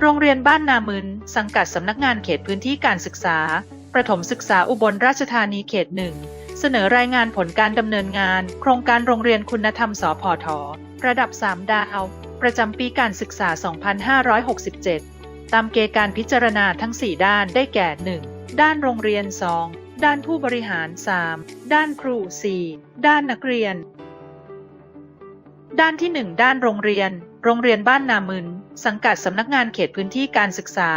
โรงเรียนบ้านนามึน สังกัดสำนักงานเขตพื้นที่การศึกษา ประถมศึกษาอุบลราชธานีเขตหนึ่ง เสนอรายงานผลการดำเนินงาน โครงการโรงเรียนคุณธรรมสพทระดับ 3 ดาว ประจำปีการศึกษา 2567 ตามเกณฑ์การพิจารณาทั้ง 4 ด้านได้แก่ 1. ด้านโรงเรียน 2. ด้านผู้บริหาร 3. ด้านครู 4. ด้านนักเรียน ด้านที่ 1 ด้านโรงเรียน โรงเรียนบ้านนามึน สังกัดสำนักงานเขตพื้นที่การศึกษา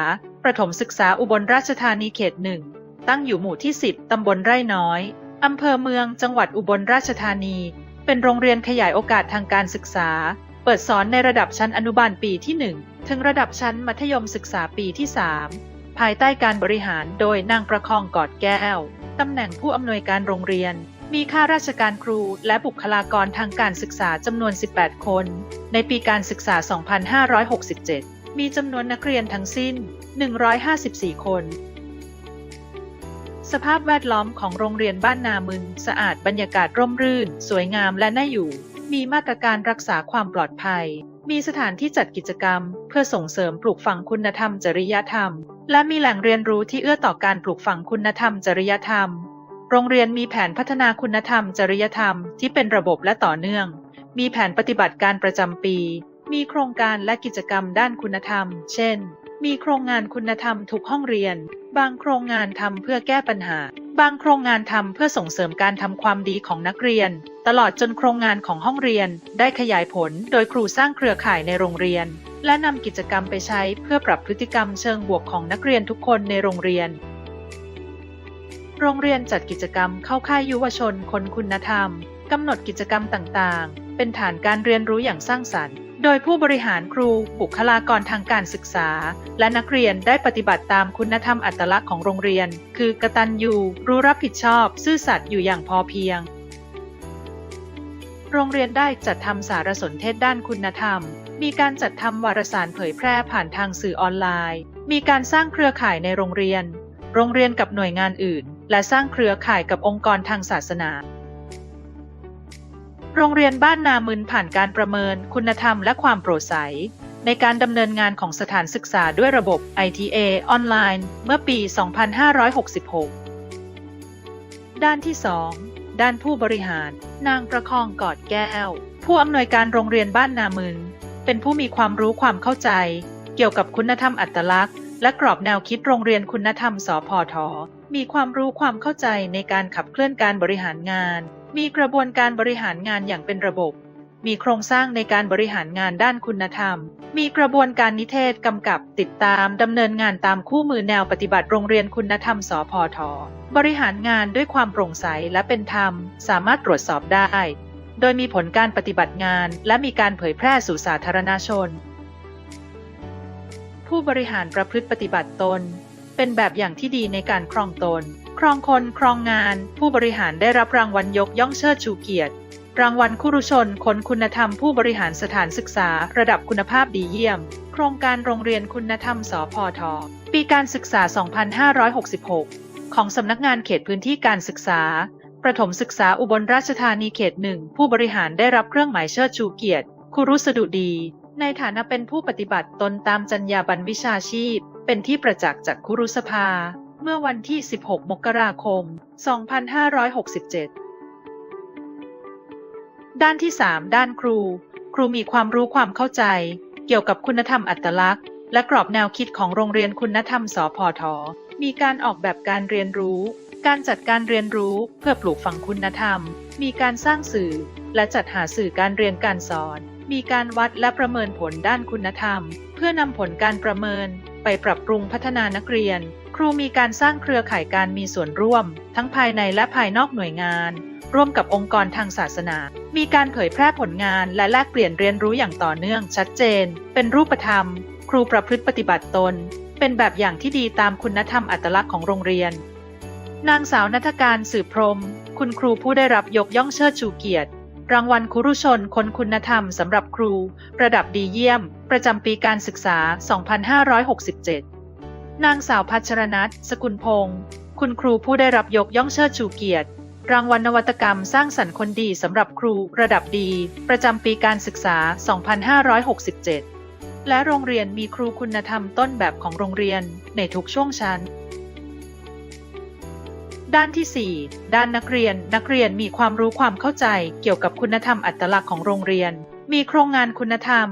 ประถมศึกษาอุบลราชธานีเขตหนึ่ง ตั้งอยู่หมู่ที่ 10 ตำบลไร่น้อย อำเภอเมือง จังหวัดอุบลราชธานี เป็นโรงเรียนขยายโอกาสทางการศึกษา เปิดสอนในระดับชั้นอนุบาลปีที่ 1 ถึงระดับชั้นมัธยมศึกษาปีที่ 3 ภายใต้การบริหารโดยนางประคองกอดแก้ว ตำแหน่งผู้อำนวยการโรงเรียน มีข้าราชการครูและบุคลากรทางการศึกษาจำนวน 18 คน ในปีการศึกษา 2567 มีจำนวนนักเรียนทั้งสิ้น 154 คน สภาพแวดล้อมของโรงเรียนบ้านนามึนสะอาดบรรยากาศร่มรื่น สวยงามและน่าอยู่ มีมาตรการรักษาความปลอดภัย มีสถานที่จัดกิจกรรม เพื่อส่งเสริมปลูกฝังคุณธรรมจริยธรรม และมีแหล่งเรียนรู้ที่เอื้อต่อการปลูกฝังคุณธรรมจริยธรรม โรงเรียนมีแผนพัฒนาคุณธรรม จริยธรรมที่เป็นระบบและต่อเนื่อง มีแผนปฏิบัติการประจำปี มีโครงการและกิจกรรมด้านคุณธรรม เช่น มีโครงงานคุณธรรมทุกห้องเรียน บางโครงงานทำเพื่อแก้ปัญหา บางโครงงานทำเพื่อส่งเสริมการทำความดีของนักเรียน ตลอดจนโครงงานของห้องเรียน ได้ขยายผลโดยครูสร้างเครือข่ายในโรงเรียน และนำกิจกรรมไปใช้เพื่อปรับพฤติกรรมเชิงบวกของนักเรียนทุกคนในโรงเรียน โรงเรียนจัดกิจกรรมเข้าค่ายยุวชนคนคุณธรรม กำหนดกิจกรรมต่างๆ เป็นฐานการเรียนรู้อย่างสร้างสรรค์ โดยผู้บริหารครูบุคลากรทางการศึกษา และนักเรียนได้ปฏิบัติตามคุณธรรมอัตลักษณ์ของโรงเรียน คือกตัญญูรู้รับผิดชอบ ซื่อสัตย์อยู่อย่างพอเพียง โรงเรียนได้จัดทำสารสนเทศด้านคุณธรรม มีการจัดทำวารสารเผยแพร่ผ่านทางสื่อออนไลน์ มีการสร้างเครือข่ายในโรงเรียน โรงเรียนกับหน่วยงานอื่น และสร้างเครือข่ายกับองค์กรทางศาสนา โรงเรียนบ้านนามึนผ่านการประเมินคุณธรรมและความโปร่งใส ในการดำเนินงานของสถานศึกษาด้วยระบบ ITA ออนไลน์ เมื่อปี 2566 ด้านที่ 2 ด้านผู้บริหาร นางประคองกอดแก้ว ผู้อำนวยการโรงเรียนบ้านนามึนเป็นผู้มีความรู้ความเข้าใจ เกี่ยวกับคุณธรรมอัตลักษณ์ และกรอบแนวคิดโรงเรียนคุณธรรมสพท มีความรู้ความเข้าใจในการขับเคลื่อนการบริหารงาน มีกระบวนการบริหารงานอย่างเป็นระบบ มีโครงสร้างในการบริหารงานด้านคุณธรรม มีกระบวนการนิเทศกำกับติดตามดำเนินงานตามคู่มือแนวปฏิบัติโรงเรียนคุณธรรมสพท บริหารงานด้วยความโปร่งใสและเป็นธรรม สามารถตรวจสอบได้ โดยมีผลการปฏิบัติงาน และมีการเผยแพร่สู่สาธารณชน ผู้บริหารประพฤติปฏิบัติตน เป็นแบบอย่างที่ดีในการครองตน ครองคน ครองงาน ผู้บริหารได้รับรางวัลยกย่องเชิดชูเกียรติ รางวัลคุรุชนคนคุณธรรมผู้บริหารสถานศึกษา ระดับคุณภาพดีเยี่ยม โครงการโรงเรียนคุณธรรมสพท ปีการศึกษา 2566 ของสำนักงานเขตพื้นที่การศึกษาประถมศึกษาอุบลราชธานีเขตหนึ่งผู้บริหารได้รับเครื่องหมายเชิดชูเกียรติครูรุสดุดี ในฐานะเป็นผู้ปฏิบัติตนตามจรรยาบรรณวิชาชีพ เป็นที่ประจักษ์จากครุสภา เมื่อวันที่ 16 มกราคม 2567 ด้านที่ 3 ด้านครู ครูมีความรู้ความเข้าใจ เกี่ยวกับคุณธรรมอัตลักษณ์ และกรอบแนวคิดของโรงเรียนคุณธรรมสพทมีการออกแบบการเรียนรู้ การจัดการเรียนรู้เพื่อปลูกฝังคุณธรรม มีการสร้างสื่อ และจัดหาสื่อการเรียนการสอน มีการวัดและประเมินผลด้านคุณธรรม เพื่อนำผลการประเมิน ไปปรับปรุงพัฒนานักเรียน ครูมีการสร้างเครือข่ายการมีส่วนร่วม ทั้งภายในและภายนอกหน่วยงาน ร่วมกับองค์กรทางศาสนา มีการเผยแพร่ผลงานและแลกเปลี่ยนเรียนรู้อย่างต่อเนื่อง ชัดเจน เป็นรูปธรรม ครูประพฤติปฏิบัติตน เป็นแบบอย่างที่ดีตามคุณธรรมอัตลักษณ์ของโรงเรียน นางสาวนัทการสืบพรมคุณครูผู้ได้รับยกย่องเชิดชูเกียรติ รางวัลครุชนคนคุณธรรมสำหรับครู ระดับดีเยี่ยม ประจำปีการศึกษา 2567 นางสาวพัชรนัทสกุลพงศ์คุณครูผู้ได้รับยกย่องเชิดชูเกียรติ รางวัลนวัตกรรมสร้างสรรค์คนดีสำหรับครู ระดับดี ประจำปีการศึกษา 2567 และโรงเรียนมีครูคุณธรรมต้นแบบของโรงเรียนในทุกช่วงชั้น ด้านที่ 4 ด้านนักเรียน นักเรียนมีความรู้ความเข้าใจเกี่ยวกับคุณธรรมอัตลักษณ์ของโรงเรียน มีโครงงานคุณธรรม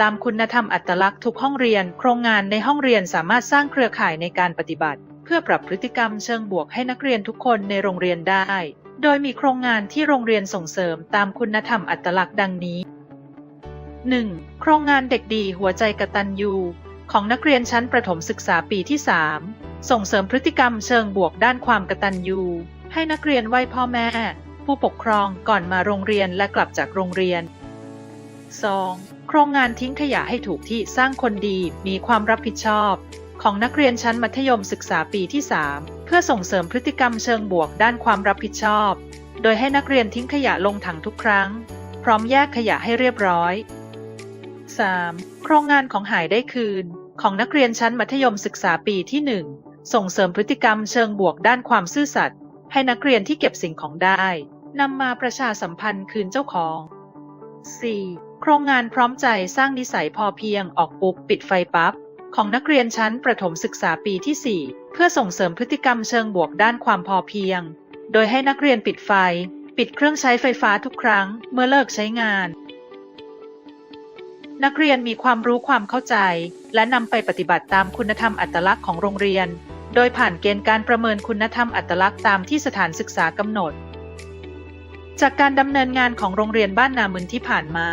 ตามคุณธรรมอัตลักษณ์ทุกห้องเรียน โครงงานในห้องเรียนสามารถสร้างเครือข่ายในการปฏิบัติ เพื่อปรับพฤติกรรมเชิงบวกให้นักเรียนทุกคนในโรงเรียนได้ โดยมีโครงงานที่โรงเรียนส่งเสริมตามคุณธรรมอัตลักษณ์ดังนี้ 1. โครงงานเด็กดีหัวใจกตัญญูของนักเรียนชั้นประถมศึกษาปีที่ 3 ส่งเสริมพฤติกรรมเชิงบวกด้านความกตัญญู ให้นักเรียนไหว้พ่อแม่ ผู้ปกครองก่อนมาโรงเรียนและกลับจากโรงเรียน 2. โครงงานทิ้งขยะให้ถูกที่สร้างคนดีมีความรับผิดชอบ ของนักเรียนชั้นมัธยมศึกษาปีที่ 3 เพื่อส่งเสริมพฤติกรรมเชิงบวกด้านความรับผิดชอบ โดยให้นักเรียนทิ้งขยะลงถังทุกครั้ง พร้อมแยกขยะให้เรียบร้อย 3. โครงงานของหายได้คืน ของนักเรียนชั้นมัธยมศึกษาปีที่ 1 ส่งเสริมพฤติกรรมเชิงบวกด้านความซื่อสัตย์ให้นักเรียนที่เก็บสิ่งของได้นำมาประชาสัมพันธ์คืนเจ้าของ 4. โครงงานพร้อมใจสร้างนิสัยพอเพียงออกปุ๊บปิดไฟปั๊บของนักเรียนชั้นประถมศึกษาปีที่ 4 เพื่อส่งเสริมพฤติกรรมเชิงบวกด้านความพอเพียง โดยให้นักเรียนปิดไฟ ปิดเครื่องใช้ไฟฟ้าทุกครั้งเมื่อเลิกใช้งาน นักเรียนมีความรู้ความเข้าใจ และนำไปปฏิบัติตามคุณธรรมอัตลักษณ์ของโรงเรียน โดยผ่านเกณฑ์การประเมินคุณธรรมอัตลักษณ์ตามที่สถานศึกษากำหนด จากการดำเนินงานของโรงเรียนบ้านนามึนที่ผ่านมา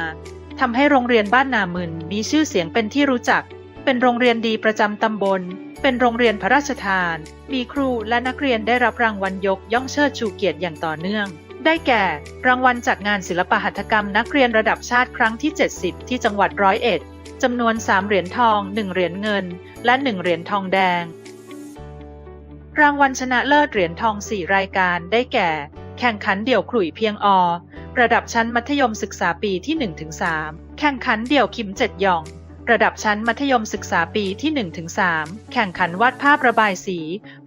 ทำให้โรงเรียนบ้านนามึนมีชื่อเสียงเป็นที่รู้จัก เป็นโรงเรียนดีประจำตำบล เป็นโรงเรียนพระราชทาน มีครูและนักเรียนได้รับรางวัลยกย่องเชิดชูเกียรติอย่างต่อเนื่อง ได้แก่ รางวัลจากงานศิลปหัตถกรรมนักเรียนระดับชาติครั้งที่ 70 ที่จังหวัดร้อยเอ็ดจำนวน 3 เหรียญทอง 1 เหรียญเงิน และ 1 เหรียญทองแดง รางวัลชนะเลิศเหรียญทอง 4 รายการได้แก่ แข่งขันเดี่ยวขลุ่ยเพียงอ ระดับชั้นมัธยมศึกษาปีที่ 1-3 แข่งขันเดี่ยวคิมเจ็ดหยองระดับชั้นมัธยมศึกษาปีที่ 1-3 แข่งขันวาดภาพระบายสี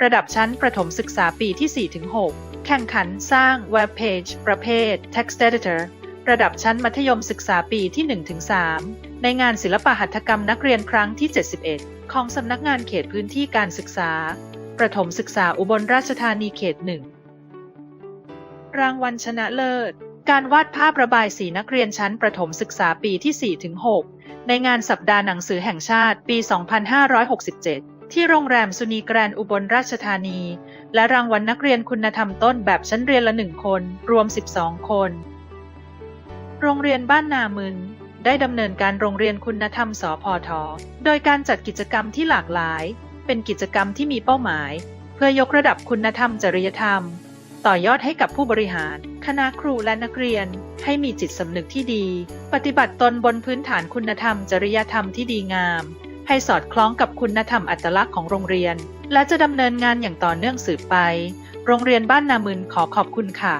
ระดับชั้นประถมศึกษาปีที่ 4-6 แข่งขันสร้างเว็บเพจประเภท Text Editor ระดับชั้นมัธยมศึกษาปีที่ 1-3 ในงานศิลปหัตถกรรมนักเรียนครั้งที่ 71 ของสำนักงานเขตพื้นที่การศึกษา ประถมศึกษาอุบลราชธานีเขตหนึ่งรางวัลชนะเลิศ การวาดภาพระบายสีนักเรียนชั้นประถมศึกษาปีที่ 4-6 ในงานสัปดาห์หนังสือแห่งชาติปี 2567 ที่โรงแรมสุนีแกรนอุบลราชธานี และรางวัลนักเรียนคุณธรรมต้นแบบชั้นเรียนละหนึ่งคน รวม 12 คน โรงเรียนบ้านนามึนได้ดำเนินการโรงเรียนคุณธรรมสพทโดยการจัดกิจกรรมที่หลากหลาย เป็นกิจกรรมที่มีเป้าหมาย เพื่อยกระดับคุณธรรมจริยธรรม ต่อยอดให้กับผู้บริหาร คณะครูและนักเรียน ให้มีจิตสำนึกที่ดี ปฏิบัติตนบนพื้นฐานคุณธรรมจริยธรรมที่ดีงาม ให้สอดคล้องกับคุณธรรมอัตลักษณ์ของโรงเรียน และจะดำเนินงานอย่างต่อเนื่องสืบไป โรงเรียนบ้านนามืนขอขอบคุณค่ะ